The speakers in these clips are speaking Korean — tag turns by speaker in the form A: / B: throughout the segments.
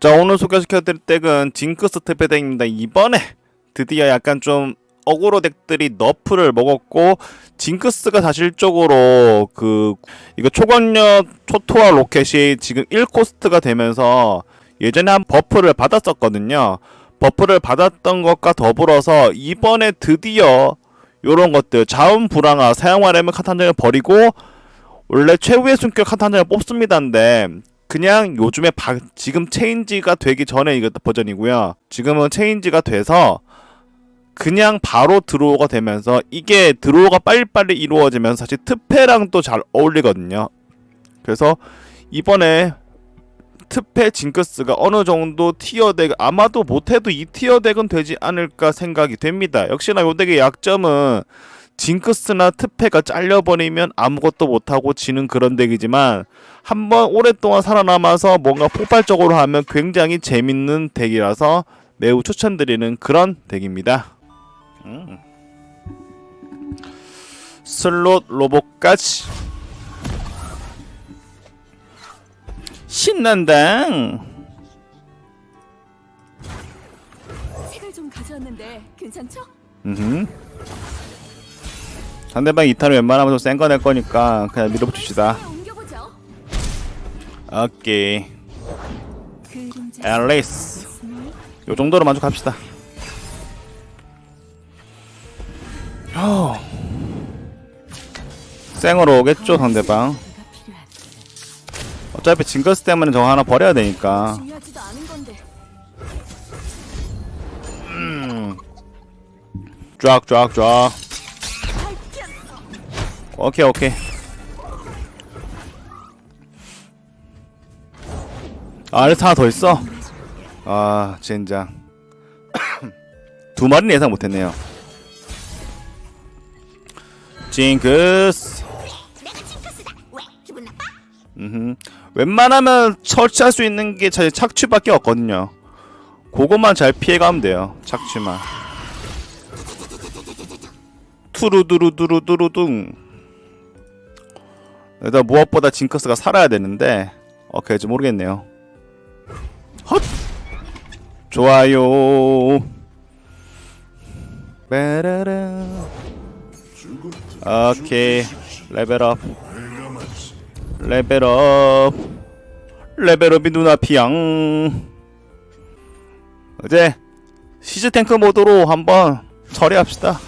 A: 자 오늘 소개시켜드릴 덱은 징크스 특배 덱입니다. 이번에 드디어 약간 좀 어그로 덱들이 너프를 먹었고 징크스가 사실적으로 그 이거 초강력 초토화 로켓이 지금 1코스트가 되면서 예전에 한 버프를 받았었거든요. 버프를 받았던 것과 더불어서 이번에 드디어 요런 것들 자원 불황화 사용하려면 카탄장을 버리고 원래 최후의 숨결 카탄장을 뽑습니다인데 그냥 요즘에 바, 지금 체인지가 되기 전에 이거 버전이고요. 지금은 체인지가 돼서 그냥 바로 드로우가 되면서 이게 드로우가 빨리빨리 이루어지면서 사실 특패랑 또 잘 어울리거든요. 그래서 이번에 특패 징크스가 어느 정도 티어 덱 아마도 못해도 이 티어 덱은 되지 않을까 생각이 됩니다. 역시나 요 덱의 약점은 징크스나 특패가 잘려버리면 아무것도 못하고 지는 그런 덱이지만 한번 오랫동안 살아남아서 뭔가 폭발적으로 하면 굉장히 재밌는 덱이라서 매우 추천드리는 그런 덱입니다. 음. 슬롯 로봇까지 신난다.
B: 책을 좀 가져왔는데 괜찮죠?
A: 음. 상대방 2탄을 웬만하면 좀 센 거 낼 거니까 그냥 밀어붙입시다.
B: 네, 옮겨보죠.
A: 오케이. 앨리스. 요 정도로 만족합시다. 혀. 생으로 오겠죠 상대방. 어차피 징거스 때문에 저거 하나 버려야 되니까.
B: 중요하지도 않은 건데
A: 쫙쫙 쫙. 오케이 오케이. 아, 아래서 하나 더 있어. 아 젠장. 두 마리는 예상 못했네요. 징크스. 음, 웬만하면 처치할 수 있는 게 사실 착취밖에 없거든요. 그것만 잘 피해가면 돼요. 착취만. 투루두루두루두루둥. 일단 무엇보다 징크스가 살아야 되는데 어떻게 지 모르겠네요. 헛. 좋아요. 빼라라. 오케이. 레벨업. 레벨업. 레벨업이 눈앞이양. 이제 시즈 탱크 모드로 한번 처리합시다.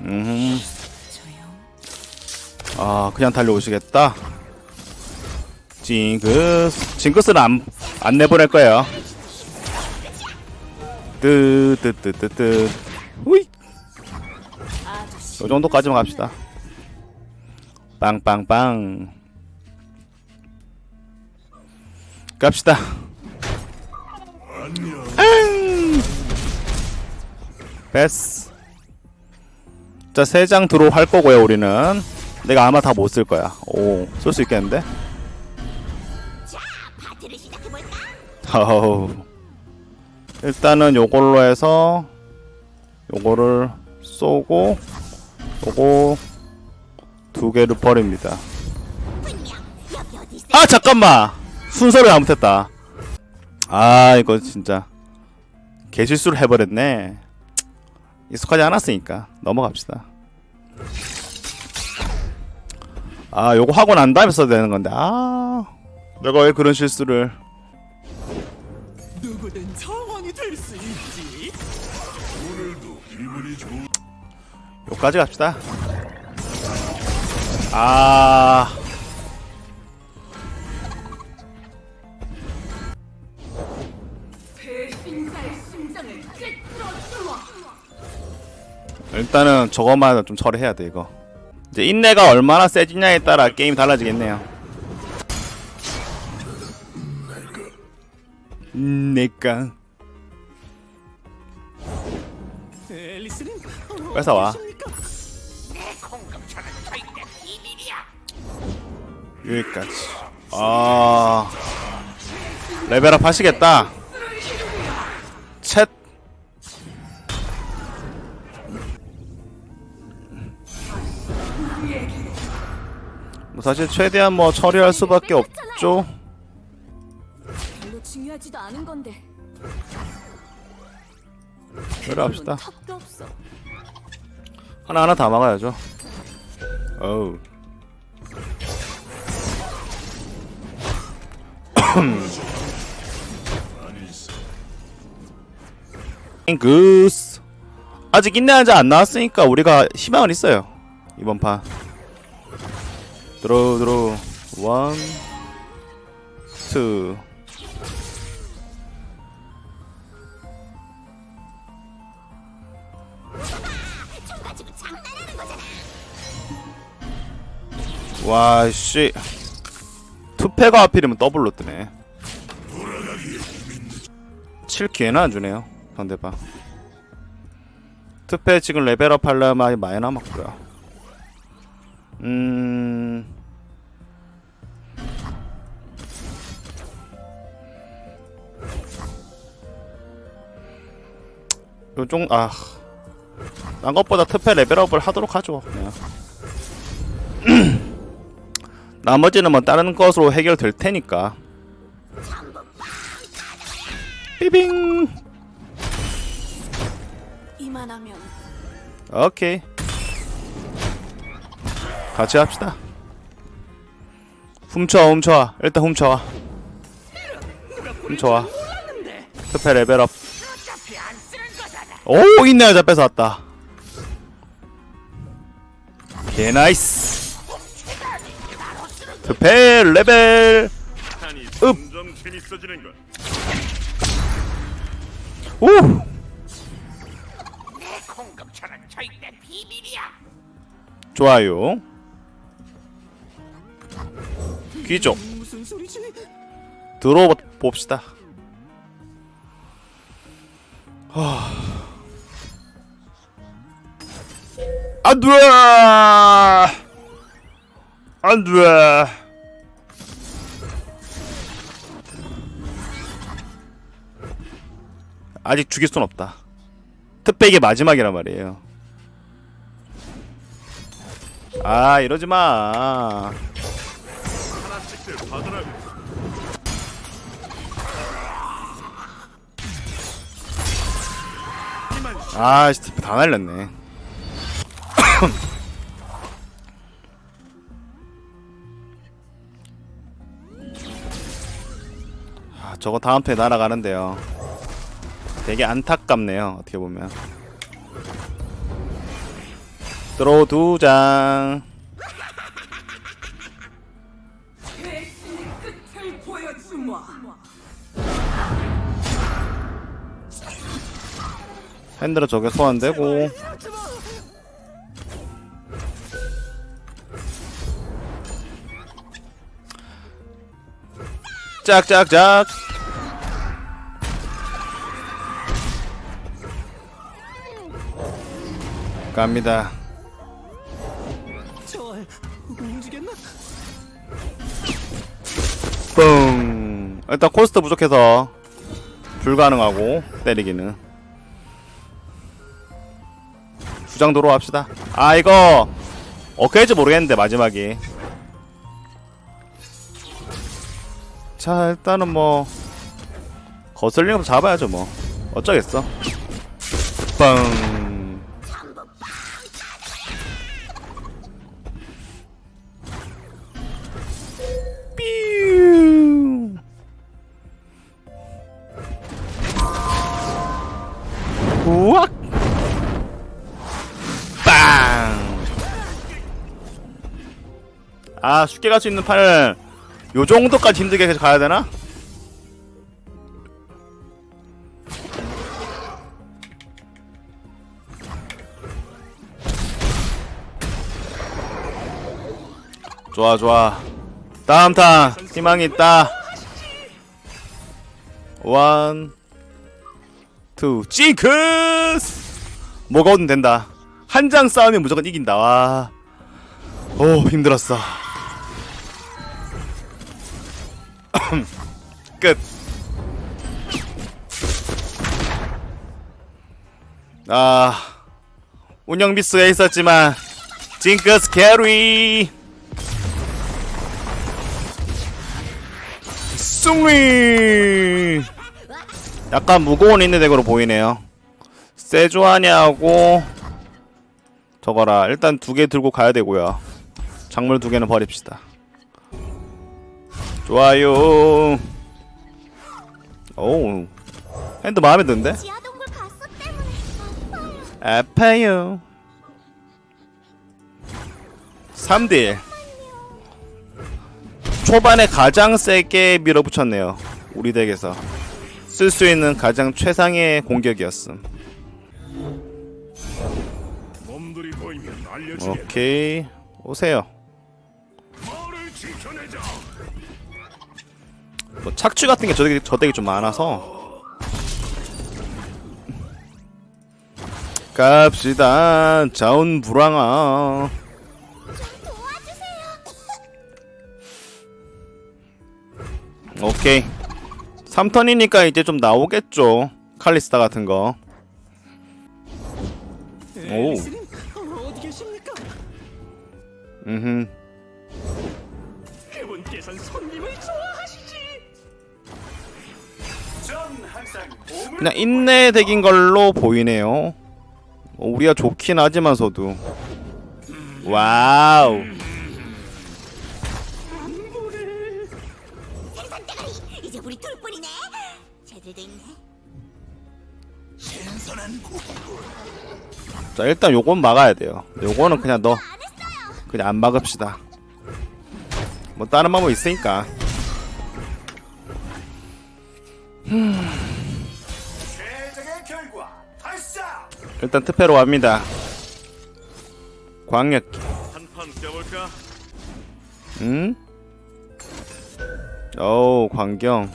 A: 음. 아, 그냥 달려오시겠다. 징크스. 징크스는 안, 안 내보낼 거예요. 뜨뜨뜨뜨뜨. 후이. 요 정도까지만 갑시다. 빵빵빵. 갑시다. 앙! 베스. 자, 세장 드로우 할 거고요, 우리는. 내가 아마 다 못 쓸 거야. 오, 쓸 수 있겠는데? 어우. 일단은 요걸로 해서 요거를 쏘고 요거 두 개를 버립니다. 아 잠깐만 순서를 잘못했다. 아 이거 진짜 개실수를 해버렸네. 익숙하지 않았으니까 넘어갑시다. 아 요거 하고 난 다음에 써야 되는 건데 아 내가 왜 그런 실수를
C: 누구든 정원이 될 수 있지.
A: 요까지 갑시다. 아.
B: 배신자의 심장을 꿰뚫어 뚫어
A: 일단은 저것만 좀 처리해야 돼 이거. 이제 인내가 얼마나 세지냐에 따라 게임이 달라지겠네요. 음, 내가 뺏어와. 여기까지. 아 레벨업 하시겠다. 사실 최대한 뭐 처리할 수밖에 없죠.
B: 중요하지도 않은 건데.
A: 그래 합시다.
B: 턱도 없어.
A: 하나 하나 다 막아야죠. 어우. 잉크스 아직 인내한지 안 나왔으니까 우리가 희망은 있어요 이번 판 들어 들어 원 투. 와씨. 투패가 하필이면 더블로 뜨네. 7기회나 안 주네요 상대방. 투패 지금 레벨업 하려면 많이 남았고요 음 요종 아. 딴 것보다 특패 레벨업을 하도록 하죠. 그냥. 나머지는 뭐 다른 것으로 해결될 테니까. 삐빙.
B: 이만하면
A: 오케이. 같이 합시다. 훔쳐, 훔쳐와. 일단 훔쳐와. 훔쳐와. 특패 레벨업. 오, 있네 여자 뺏어왔다. 개 나이스. 특패 레벨. 읍. 오. 좋아요. 귀족? 들어봅시다. 하... 안 돼! 안 돼! 아직 죽일 순 없다. 특백이 마지막이란 말이에요. 아, 이러지 마. 아, 스티프 다 날렸네. 아, 저거 다음 턴에 날아가는데요. 되게 안타깝네요. 어떻게 보면. 드로우 두 장. 핸들은 저게 소환되고. 짝짝짝. 갑니다. 뿡. 일단 코스트 부족해서 불가능하고 때리기는. 주장도로 합시다. 아 이거 어깨일지 모르겠는데 마지막이. 자 일단은 뭐 거슬리는 거 잡아야죠 뭐 어쩌겠어. 빵. 삐우. 우악. 빵. 아 쉽게 갈 수 있는 판을 요 정도까지 힘들게 계속 가야 되나? 좋아 좋아 다음 탄 희망이 있다 원, 투, 징크스! 뭐가 오든 된다. 한 장 싸우면 무조건 이긴다. 와. 오, 힘들었어. 끝. 아, 운영 미스가 있었지만, 징크스 캐리! 승리! 약간 무거운 있는 덱으로 보이네요. 세조하냐고 저거라. 일단 두 개 들고 가야 되고요. 작물 두 개는 버립시다 좋아요. 오 핸드 마음에 드는데?
D: 지하 동굴 갔어 때문에 아파요.
A: 아파요. 3딜 초반에 가장 세게 밀어붙였네요 우리 덱에서. 쓸 수 있는 가장 최상의 공격이었음.
E: 몸들이 보이면 알려주게.
A: 오케이. 오세요 뭐 착취 같은 게 저 덱이, 저 덱이 좀 많아서. 갑시다. 자운불황아. 오케이. 3턴이니까 이제 좀 나오겠죠. 칼리스타 같은 거. 오.
C: 어디 계십니까?
A: 음흠 그냥 인내 덱인 걸로 보이네요. 어, 우리가 좋긴 하지만서도. 와우. 자 일단 요건 막아야 돼요. 요거는 그냥 너 그냥 안 막읍시다. 뭐 다른 방법 있으니까 일단 특패로 갑니다. 광역기
E: 한판?
A: 응? 어우 광경.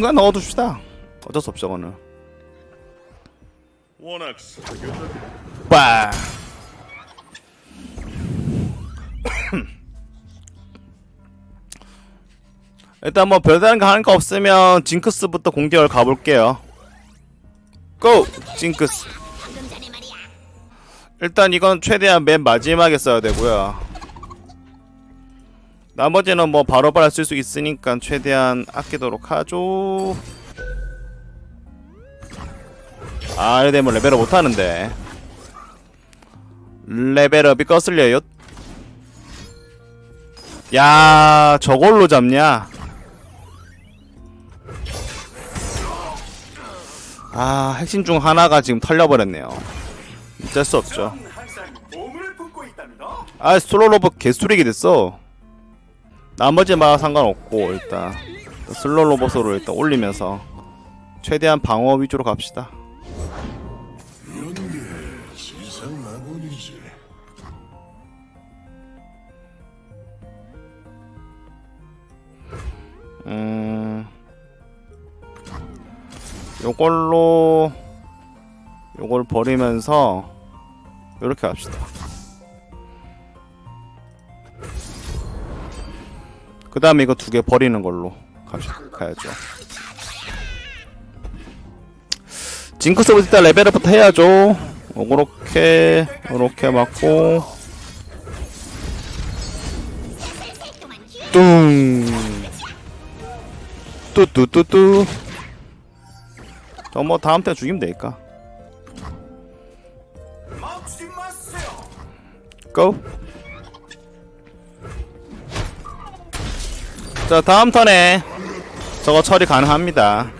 A: 그냥 넣어둡시다. 어쩔 수 없죠 저거는.
E: 워낙.
A: 빠. 일단 뭐 별다른 거 하는 거 없으면 징크스부터 공격을 가볼게요 고! 징크스. 일단 이건 최대한 맨 마지막에 써야 되고요. 나머지는 뭐 바로바로 쓸 수 있으니까 최대한 아끼도록 하죠. 아 이러면 레벨업 못하는데. 레벨업이 거슬려요? 야 저걸로 잡냐 아 핵심 중 하나가 지금 털려버렸네요. 어쩔 수 없죠. 아 솔로 로봇 개수리게 됐어. 나머지 막 상관없고 일단 슬로 로봇으로 일단 올리면서 최대한 방어 위주로 갑시다. 음 요걸로 요걸 버리면서 요렇게 합시다. 그 다음에 이거 두 개 버리는 걸로 갑시다. 가야죠. 징크스부터 일단 레벨업부터 해야죠. 어, 요렇게 요렇게 맞고. 뚱. 뚜뚜뚜뚜 저뭐 다음 때 죽이면 되니까. 고! 자 다음 턴에 저거 처리 가능합니다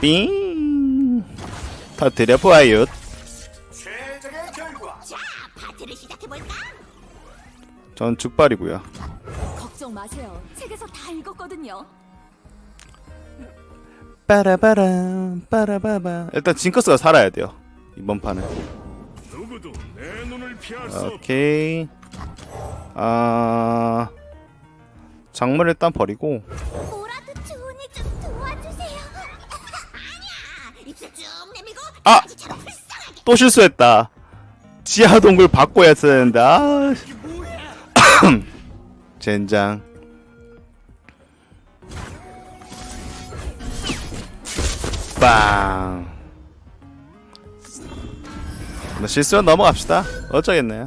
A: 빙 터뜨려보아요? 전 즉발이고요
B: 걱정 마세요. 책에서 다 읽었거든요.
A: 빠라바라 빠라바바 일단 징크스가 살아야 돼요 이번 판은
E: 누구도 내 눈을 피할 수.
A: 오케이 아 작물 일단 버리고
D: 뭐라도 좋으니 좀 도와주세요. 아니야, 입술 쭉 내밀고
A: 아!
D: 강아지처럼 불쌍하게.
A: 또 실수했다 지하 동굴 바꿔야 했었는데 아 젠장 빵. 뭐 실수는 넘어갑시다. 어쩌겠네요.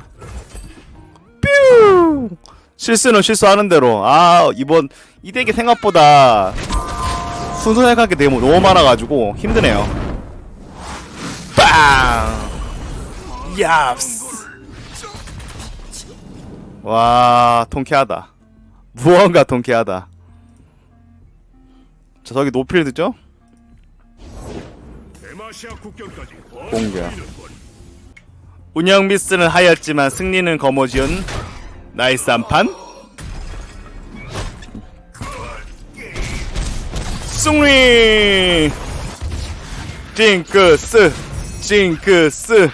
A: 실수는 실수하는 대로. 아 이번 이 덱이 생각보다 순수하게 되면 너무 많아가지고 힘드네요. 빵! 얍스! 와 통쾌하다. 무언가 통쾌하다. 자 저기 노필드죠?
E: 대마시아 국경까지
A: 공격. 운영 미스는 하였지만 승리는 거머쥐은 나이스 한판? 승리! 징크스 징크스